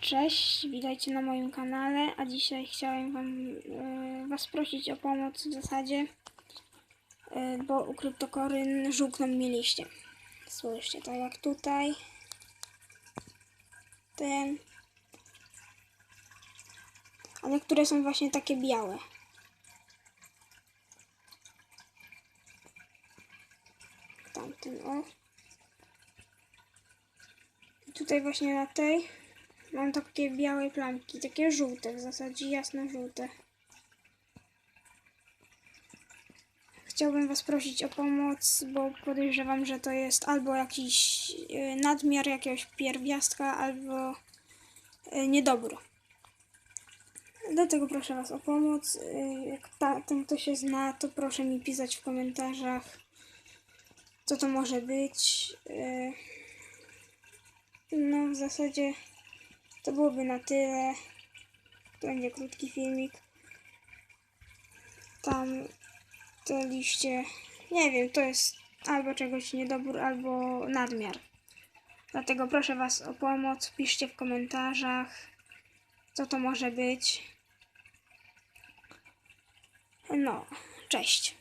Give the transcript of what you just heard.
Cześć, witajcie na moim kanale, a dzisiaj chciałem wam, e, was prosić o pomoc w zasadzie, e, bo u kryptokoryn żółkną mi liście. Słyszcie, tak jak tutaj, ten, a niektóre są właśnie takie białe. Tamten, o. I tutaj właśnie na tej Mam takie białe plamki, takie żółte w zasadzie, jasno-żółte. Chciałbym Was prosić o pomoc, bo podejrzewam, że to jest albo jakiś y, nadmiar jakiegoś pierwiastka, albo y, niedobór. Dlatego proszę Was o pomoc. Y, Jak ta, ten kto się zna, to proszę mi pisać w komentarzach, co to może być. No, w zasadzie to byłoby na tyle. To będzie krótki filmik. Tam te liście, nie wiem, to jest albo czegoś niedobór, albo nadmiar. Dlatego proszę Was o pomoc. Piszcie w komentarzach, co to może być. No, cześć.